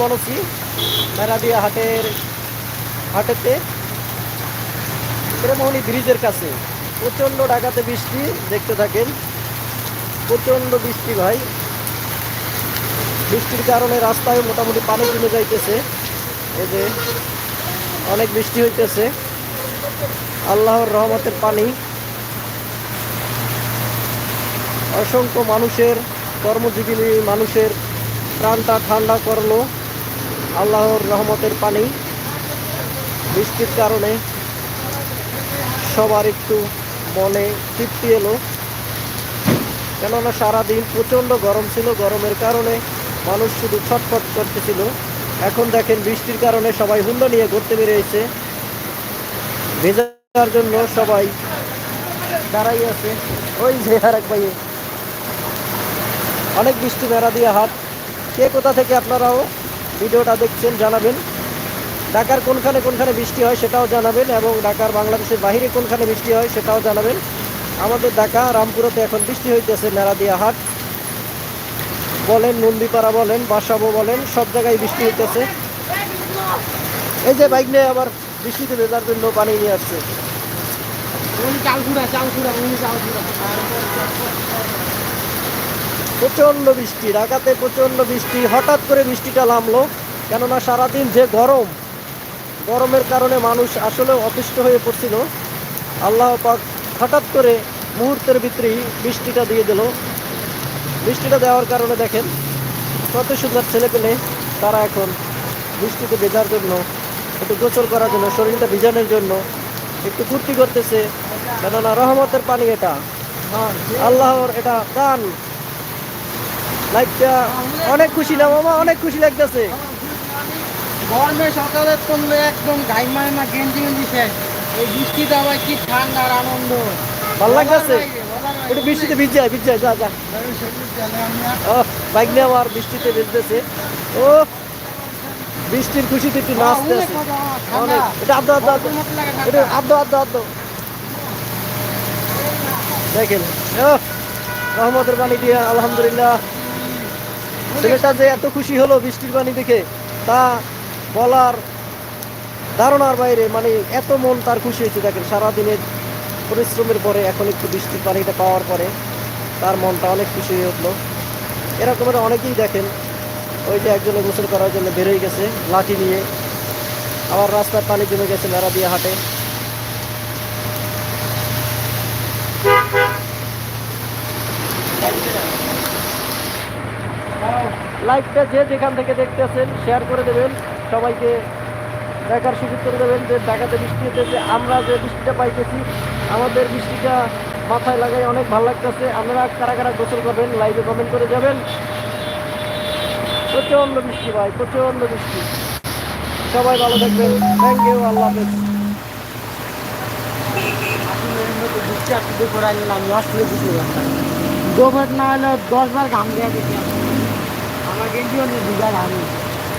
বনছি মেরাদিয়া হাটের হাটেতে প্রেমহনি ব্রিজের কাছে। প্রচণ্ড ডাকাতে বৃষ্টি, দেখতে থাকেন। প্রচণ্ড বৃষ্টি ভাই। বৃষ্টির কারণে রাস্তায় মোটামুটি পানি জমে যাইতেছে। এই যে অনেক বৃষ্টি হইতেছে। আল্লাহর রহমতের পানি। অসংখ্য মানুষের, কর্মজীবী মানুষের প্রাণটা ঠান্ডা করল। আল্লাহর রহমতের পানি, বৃষ্টির কারণে সবার একটু মনে তৃপ্তি এলো। কেননা সারাদিন প্রচণ্ড গরম ছিল, গরমের কারণে মানুষ শুধু ছটফট করতেছিল। এখন দেখেন বৃষ্টির কারণে সবাই হুন্ডা নিয়ে ঘুরতে বেরিয়েছে। ভেজার জন্য সবাই দাঁড়াই আছে। ওই যে আর এক অনেক বৃষ্টি বেড়া দিয়ে হাত কে কোথা থেকে আপনারাও? ভিডিওটা দেখছেন, জানাবেন। ঢাকার কোনখানে কোনখানে বৃষ্টি হয় সেটাও জানাবেন এবং ঢাকার বাংলাদেশের বাইরে কোনখানে বৃষ্টি হয় সেটাও জানাবেন। আমাদের ঢাকা, রামপুরতে এখন বৃষ্টি হইতেছে মেরাদিয়া হাট। বলেন, নন্দীপাড়া বলেন, বাসাবো বলেন, সব জায়গায় বৃষ্টি হইতেছে। এই যে বাইক নিয়ে আবার বৃষ্টিতে ভেজার জন্য পানি নিয়ে আসছে। প্রচণ্ড বৃষ্টি, ঢাকাতে প্রচণ্ড বৃষ্টি, হঠাৎ করে বৃষ্টিটা নামলো, কেননা সারাদিন যে গরম, গরমের কারণে মানুষ আসলে অতিষ্ঠ হয়ে পড়ছিল। আল্লাহ পাক হঠাৎ করে মুহূর্তের ভিতরেই বৃষ্টিটা দিয়ে দিল। বৃষ্টিটা দেওয়ার কারণে দেখেন, কত সুন্দর ছেলে পেলে তারা এখন বৃষ্টিতে ভেজার জন্য, একটু গোসল করার জন্য, শরীরটা ভিজানোর জন্য একটু ফুর্তি করতেছে। কেননা রহমতের পানি এটা। আল্লাহর এটা দান। লাইকটা অনেক খুশি না মামা অনেক খুশি লাগতেছে। গরমে সকালে করলে একদম গাইমায় না গেঞ্জি গেঞ্জি শেষ। এই বৃষ্টিতে আবার কি ঠান্ডার আনন্দ। ভালো লাগতেছে? একটু বৃষ্টিতে যা যা। ও বাইক নিয়ে আমার বৃষ্টিতে ভিজতেছে। ও বৃষ্টির খুশিতে একটু নাচতে আছে অনেক এটা আদ্য আদ্য আদ্য এটা আদ্য আদ্য আদ্য দেখেন ও রহমতের পানি দিয়ে আলহামদুলিল্লাহ। ছেলেটা যে এত খুশি হলো বৃষ্টির পানি দেখে, তা বলার ধারণার বাইরে মানে এত মন তার খুশি হয়েছে। দেখেন, সারাদিনের পরিশ্রমের পরে এখন একটু বৃষ্টির পানিটা পাওয়ার পরে তার মনটা অনেক খুশি হয়ে উঠল। এরকমের অনেকেই দেখেন, ওই যে একজনে গোসল করার জন্য বেরোয় গেছে, লাঠি নিয়ে, আবার রাস্তার পানি জমে গেছে মেরা দিয়ে হাটে। লাইভটা যে যেখান থেকে দেখতেছেন শেয়ার করে দেবেন, সবাইকে দেখার সুযোগ করে দেবেন যে ঢাকাতে বৃষ্টি হতেছে আমরা যে বৃষ্টিটা পাইতেছি, আমাদের বৃষ্টিটা মাথায় লাগাই অনেক ভালো লাগতেছে। আপনারা কারা কারা গোসল করবেন লাইভে কমেন্ট করে যাবেন। প্রচণ্ড বৃষ্টি ভাই, প্রচণ্ড বৃষ্টি। সবাই ভালো থাকবেন। থ্যাংক ইউ আল্লাহ হাফেজ। হলে দশ বার ঘাম দেওয়া આમાં કેટલી ડિઝાઇન આવી છે.